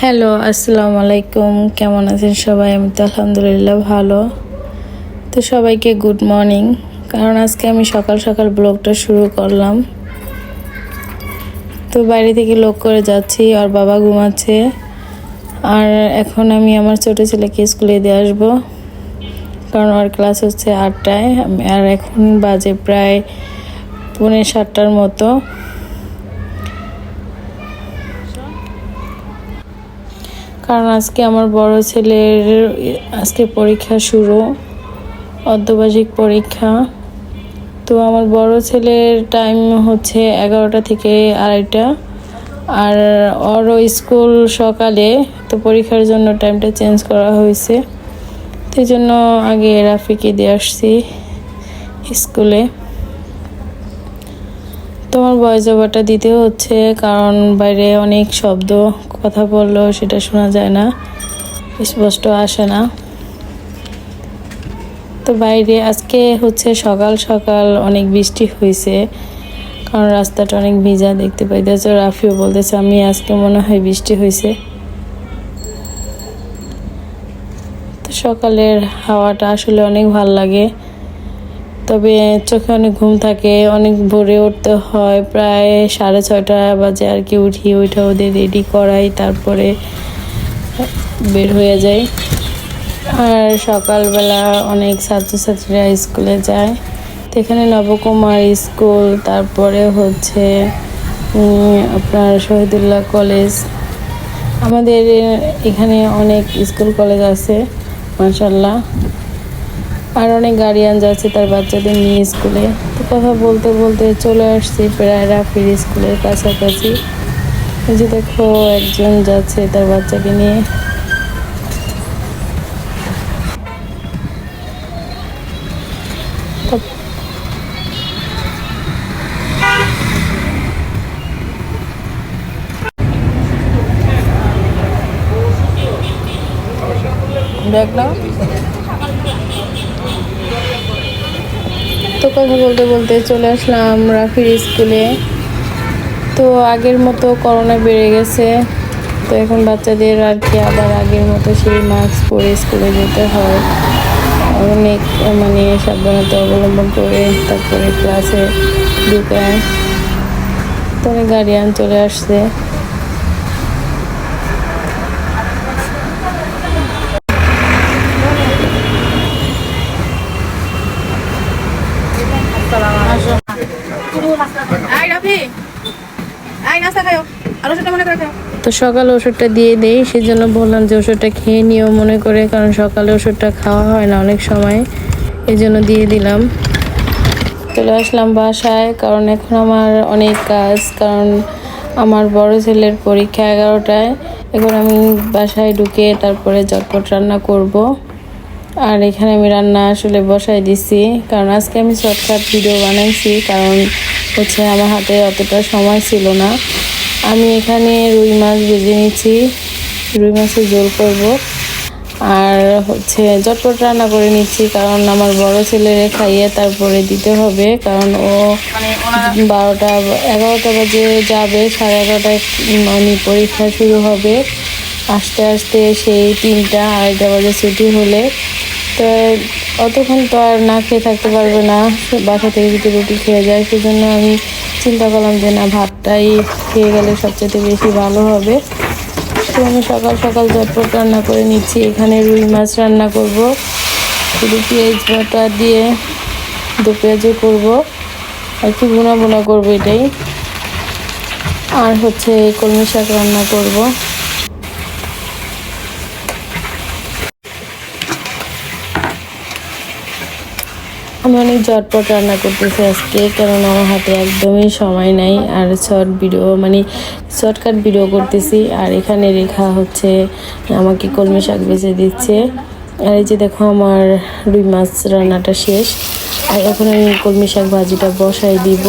Hello, আসসালামু আলাইকুম। কেমন আছেন সবাই? আমি তো আলহামদুলিল্লাহ ভালো। তো সবাইকে গুড মর্নিং কারণ আজকে আমি সকাল সকাল ব্লগটা শুরু করলাম। তো বাইরে থেকে লোক করে যাচ্ছি, আর বাবা ঘুমাচ্ছে। আর এখন আমি আমার ছোটো ছেলেকে স্কুলে দিয়ে আসব। কারণ ওর ক্লাস হচ্ছে আটটায়। আর এখন বাজে প্রায় পৌনে সাতটার মতো। কারণ আজকে আমার বড় ছেলের, আজকে পরীক্ষা শুরু, অর্ধবার্ষিক পরীক্ষা। তো আমার বড় ছেলের টাইম হচ্ছে এগারোটা থেকে আড়াইটা। আর ওরও স্কুল সকালে, তো পরীক্ষার জন্য টাইমটা চেঞ্জ করা হয়েছে। তো জন্য আগে রাফিকে দিয়ে আসছি স্কুলে। তোমার ভয়েস ওভারটা দিতে হচ্ছে, কারণ বাইরে অনেক শব্দ কথা বললেও সেটা শোনা যায় না, স্পষ্ট আসে না। তো বাইরে আজকে হচ্ছে সকাল সকাল অনেক বৃষ্টি হয়েছে কারণ রাস্তাটা অনেক ভিজা দেখতে পাইতেছে। রাফিও বলতেছে, আমি আজকে মনে হয় বৃষ্টি হয়েছে তো সকালের হাওয়াটা আসলে অনেক ভালো লাগে। তবে চোখে অনেক ঘুম থাকে, অনেক ভোরে উঠতে হয়। প্রায় সাড়ে ছয়টা বাজে আর কি উঠি ওইটা ওদের রেডি করাই, তারপরে বের হয়ে যাই। আর সকালবেলা অনেক ছাত্রছাত্রীরা স্কুলে যায়। তো এখানে নবকুমার স্কুল, তারপরে হচ্ছে আপনার শহীদুল্লাহ কলেজ। আমাদের এখানে অনেক স্কুল কলেজ আছে মাশাল্লাহ আর অনেক গার্ডিয়ান যাচ্ছে তার বাচ্চাদের নিয়ে স্কুলে। তো কথা বলতে বলতে চলে আসছি প্রায় রাফির স্কুলের কাছাকাছি। যে দেখো, একজন যাচ্ছে তার বাচ্চাকে নিয়ে। তো দেখ না তো কথা বলতে বলতে চলে আসলাম রাফির স্কুলে। তো আগের মতো করোনা বেড়ে গেছে। তো এখন বাচ্চাদের আর কি আবার আগের মতো সেই মাস্ক পরে স্কুলে যেতে হয়। অনেক মানে সাবধানতা অবলম্বন করে তারপরে ক্লাসে ঢুকায় তো অনেক গার্ডিয়ান চলে আসছে আই রাফি তো সকালে ওষুধটা দিয়ে দেই সেই জন্য বললাম যে ওষুধটা খেয়ে নিও মনে করে, কারণ সকালে ওষুধটা খাওয়া হয় না অনেক সময়। এই জন্য দিয়ে দিলাম। চলে আসলাম বাসায়, কারণ এখন আমার অনেক কাজ, কারণ আমার বড় ছেলের পরীক্ষা এগারোটায়। এখন আমি বাসায় ঢুকে তারপরে চটপট রান্না করব। আর এখানে আমি রান্না আসলে বসাই দিছি, কারণ আজকে আমি শর্টকাট ভিডিও বানাইছি, কারণ হচ্ছে আমার হাতে অতটা সময় ছিল না। আমি এখানে রুই মাছ ভেজে নিচ্ছি। রুই মাছের ঝোল করব। আর হচ্ছে চটপট রান্না করে নিচ্ছি কারণ আমার বড় ছেলেরে খাইয়ে তারপরে দিতে হবে কারণ ও বারোটা এগারোটা বাজে যাবে সাড়ে এগারোটায় মানে পরীক্ষা শুরু হবে। আস্তে আস্তে সেই তিনটা আড়াইটা বাজে ছুটি হলে তো অতক্ষণ তো আর না খেয়ে থাকতে পারবে না। বাসা থেকে যদি রুটি খেয়ে যায়, সেজন্য আমি চিন্তা করলাম যে না, ভাতটাই খেয়ে গেলে সবচেয়ে বেশি ভালো হবে। তো আমি সকাল সকাল ঝটপট রান্না করে নিচ্ছি। এখানে রুই মাছ রান্না করব, শুধু পেঁয়াজ বাটা দিয়ে দু পেঁয়াজও করব, আর কি বোনা বোনা করব এটাই। আর হচ্ছে কলমি শাক রান্না করব। আমি অনেক ঝটপট রান্না করতেছি আজকে, কারণ আমার হাতে একদমই সময় নাই, আর শর্ট ভিডিও মানে শর্টকাট ভিডিও করতেছি, আর এখানে রেখা হচ্ছে, আমাকে কলমি শাক বেছে দিচ্ছে, আর এই যে দেখো আমার রুই মাছ রান্নাটা শেষ, আর এখন আমি কলমি শাক ভাজিটা বসাই দিব।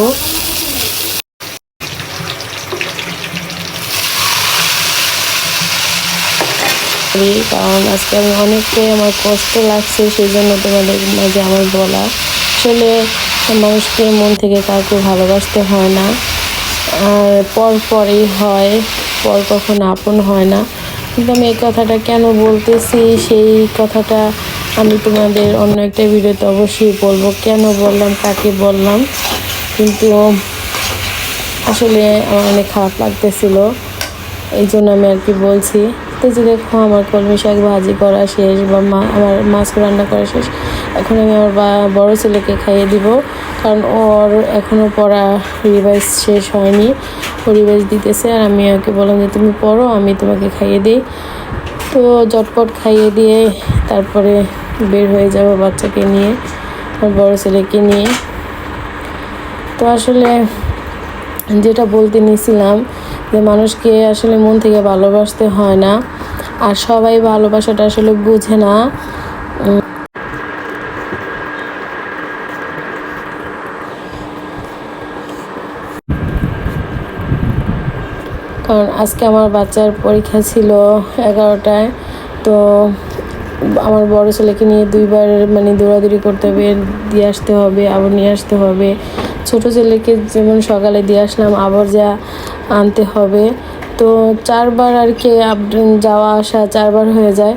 করি কারণ আজকে আমি অনেকটাই আমার কষ্ট লাগছে সেই জন্য তোমাদের মাঝে আমার বলা। আসলে মানুষকে মন থেকে কাউকে ভালোবাসতে হয় না। আর পর পরই হয়, পর কখন আপন হয় না। কিন্তু আমি এই কথাটা কেন বলতেছি? সেই কথাটা আমি তোমাদের অন্য একটা ভিডিওতে অবশ্যই বলব। কেন বললাম, কাকে বললাম? কিন্তু আসলে আমার অনেক খারাপ লাগতেছিল। এই জন্য আমি আর কি বলছি। তো যে দেখো, আমার কলমি শাক ভাজি করা শেষ বা মা, আমার মাছ রান্না করা শেষ। এখন আমি আমার বড় ছেলেকে খাইয়ে দিব। কারণ ওর এখনও পড়া রিভাইজ শেষ হয়নি, ও রিভাইজ দিতেছে আর আমি ওকে বললাম যে, তুমি পড়ো, আমি তোমাকে খাইয়ে দিই। তো জটপট খাইয়ে দিয়ে তারপরে বের হয়ে যাব বাচ্চাকে নিয়ে, আমার বড় ছেলেকে নিয়ে। তো আসলে যেটা বলতে নিছিলাম যে মানুষকে আসলে মন থেকে ভালোবাসতে হয় না, আর সবাই ভালোবাসাটা আসলে বুঝে না। কারণ আজকে আমার বাচ্চার পরীক্ষা ছিল এগারোটায়, তো আমার বড় ছেলেকে নিয়ে দুইবার মানে দৌড়াদৌড়ি করতে হবে, দিয়ে আসতে হবে, আবার নিয়ে আসতে হবে। ছোট ছেলেকে যেমন সকালে দিয়ে আসলাম, আবার যা আনতে হবে। তো চারবার আর কি আপ যাওয়া আসা চারবার হয়ে যায়।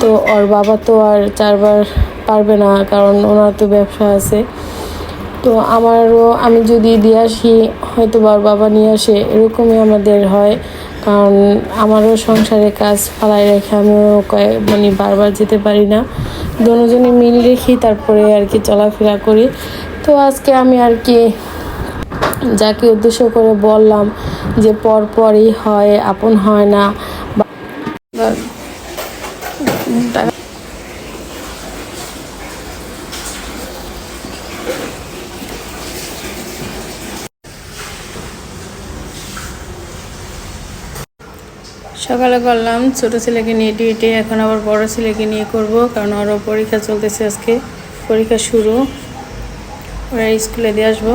তো ওর বাবা তো আর চারবার পারবে না কারণ ওনার তো ব্যবসা আছে। তো আমারও আমি যদি দিয়ে আসি, হয়তো বার বাবা নিয়ে আসে, এরকমই আমাদের হয়। কারণ আমারও সংসারে কাজ ফালাই রেখে আমিও কয়েক মানে বারবার যেতে পারি না। দুজনে মিল রেখি তারপরে আর কি চলাফেরা করি। তো আজকে আমি আর কি যাকে উদ্দেশ্য করে বললাম যে পর পরই হয়, আপন হয় না। সকালে করলাম ছোট ছেলেকে নিয়ে ডিউটি এখন আবার বড় ছেলেকে নিয়ে করব, কারণ ওরও পরীক্ষা চলতেছে আজকে। পরীক্ষা শুরু। ওরা স্কুলে দিয়ে আসব।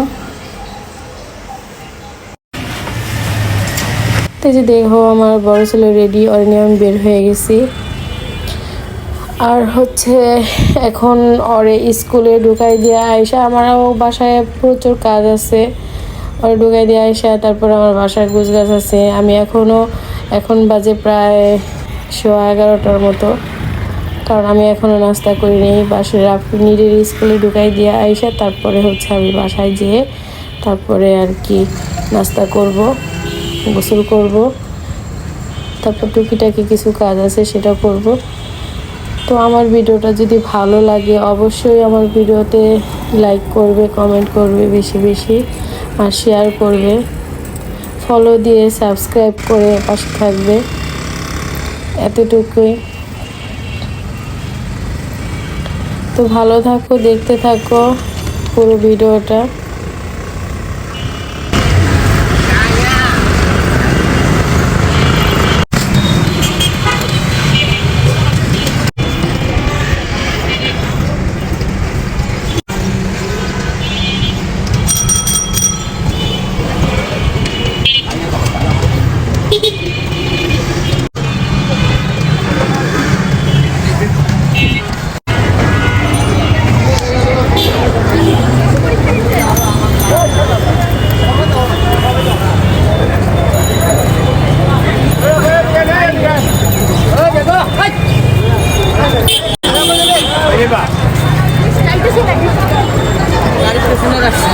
তো যে দেখো আমার বড় ছেলে রেডি ওর নিয়ে আমি বের হয়ে গেছি। আর হচ্ছে এখন ওরে স্কুলে ঢুকাই দিয়ে আয়সা আমারও বাসায় প্রচুর কাজ আছে। ওরে ঢুকাই দিয়ে আয়সা তারপর আমার বাসায় গুছগাছ আছে। আমি এখনও এখন বাজে প্রায় সোয়া এগারোটার মতো। কারণ আমি এখনও নাস্তা করিনি। বাসায় নিজের স্কুলে ঢুকাই দিয়ে আইসা, তারপরে হচ্ছে আমি বাসায় যেয়ে তারপরে আর কি নাস্তা করব। গোসল করব। তারপর টুকিটাকি কিছু কাজ আছে, সেটা করব। তো আমার ভিডিওটা যদি ভালো লাগে, অবশ্যই আমার ভিডিওতে লাইক করবে কমেন্ট করবে বেশি বেশি আর শেয়ার করবে। ফলো দিয়ে সাবস্ক্রাইব করে পাশে থাকবে। এতটুকুই। তো ভালো থাকো, দেখতে থাকো পুরো ভিডিওটা। গাড়ির পেছনে রাখছি